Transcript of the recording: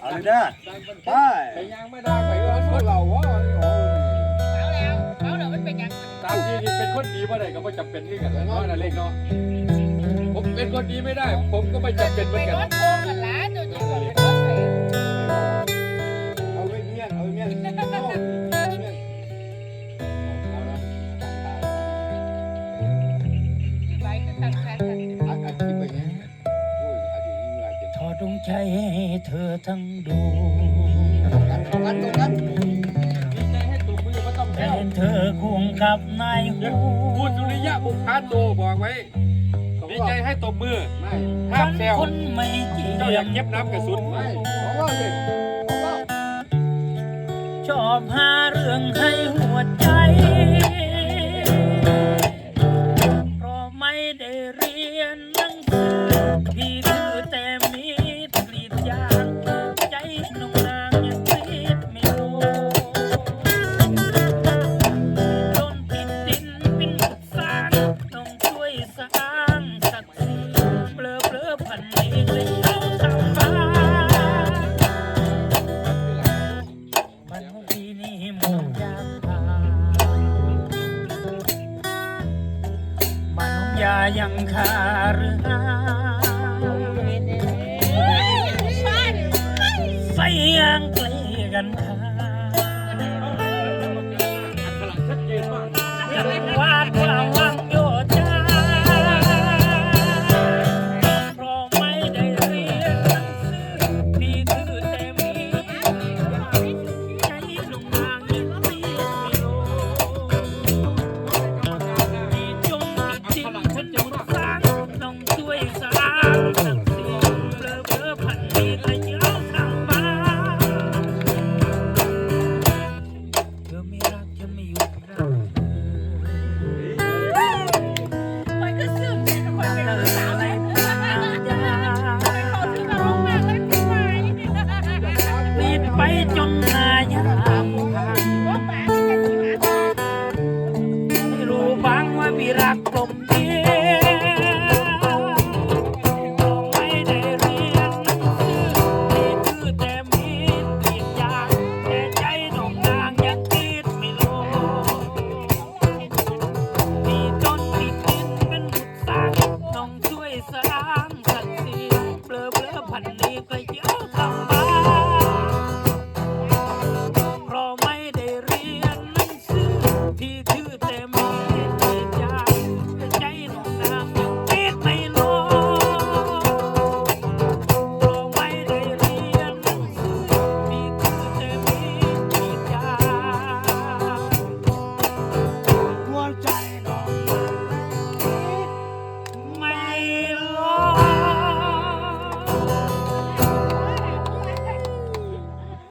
เอาเลยเด้อไปไปยางไม่ได้ไปเออพวกเราวะโอ้เอาแล้วเอาแล้วมันเป็นยังตามที่เป็นคนดีว่าได้ก็ไม่จำเป็นที่กันเนาะนั่นเองเนาะผมเป็นคนดีไม่ได้ ผมก็ไม่จำเป็นเหมืไปอนกันรถโกงกันล้านตัวจริงกว่าเป็นรถไฟเอาไว้เมียนเอาไว้เมียนเอาเมียนที่ไว้ก็ตั้งแท ดดวงใจให้เธอทั้งดวงกันตรงกันตรงกันดีใจให้ตัวมือก็ต้องแต่แก้วเห็นเธอควงกับนายหูพูดสุริยะบุคคาโตบอกไว้ดีใจให้ตบมือไม่ห้ามแซวคนไม่เจียมเจ้าอยากเย็บน้ำกระสุนไม่ของเราสิของเราชอบหาเรื่องให้หัวใจ เพราะไม่ได้เรียนหนังสือพี่คือแต่มี มันน้องยายังคาเรือหาใส่ยางเกลกันค จนหายาผู้างไม่รู้ฟังว่าพี่รักผม